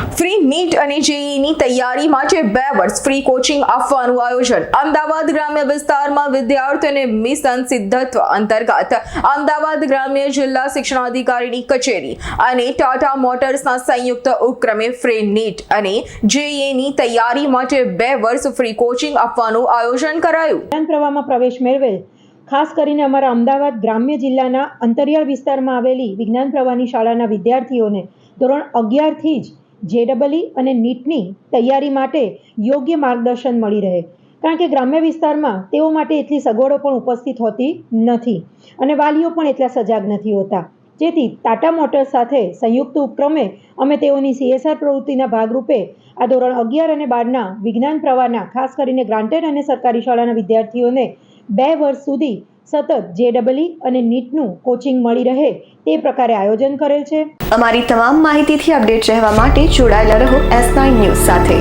Free NEET અને જેઈની તૈયારી માટે બે વર્ષ ફ્રી કોચિંગ આપવાનું આયોજન. અમદાવાદ ગ્રામ્ય વિસ્તારમાં વિદ્યાર્થીઓને મિશન સિદ્ધત્વ અંતર્ગત અમદાવાદ ગ્રામ્ય જિલ્લા શિક્ષણાધિકારીની કચેરી અને ટાટા મોટર્સના સંયુક્ત ઉપક્રમે ફ્રી નીટ અને જેઈની તૈયારી માટે બે વર્ષ ફ્રી કોચિંગ આપવાનું આયોજન કરાયું. પ્રવાહમાં પ્રવેશ મેળવેલ, ખાસ કરીને અમારા અમદાવાદ ગ્રામ્ય જિલ્લાના અંતરિયાળ વિસ્તારમાં આવેલી વિજ્ઞાન પ્રવાહની શાળાના વિદ્યાર્થીઓને ધોરણ અગિયારથી જ જેડબલઈ અને નીટની તૈયારી માટે યોગ્ય માર્ગદર્શન મળી રહે. કારણ કે ગ્રામ્ય વિસ્તારમાં તેઓ માટે એટલી સગવડો પણ ઉપસ્થિત હોતી નથી અને વાલીઓ પણ એટલા સજાગ નથી હોતા. જેથી ટાટા મોટર્સ સાથે સંયુક્ત ઉપક્રમે અમે તેઓની સીએસઆર પ્રવૃત્તિના ભાગરૂપે આ ધોરણ અગિયાર અને બારના વિજ્ઞાન પ્રવાહના, ખાસ કરીને ગ્રાન્ટેડ અને સરકારી શાળાના વિદ્યાર્થીઓને બે વર્ષ સુધી સતત જેડબલઈ અને નીટનું કોચિંગ મળી રહે તે પ્રકારે આયોજન કરેલ છે. અમારી તમામ માહિતીથી અપડેટ રહેવા માટે જોડાયેલા રહો એસ નાઇન ન્યૂઝ સાથે.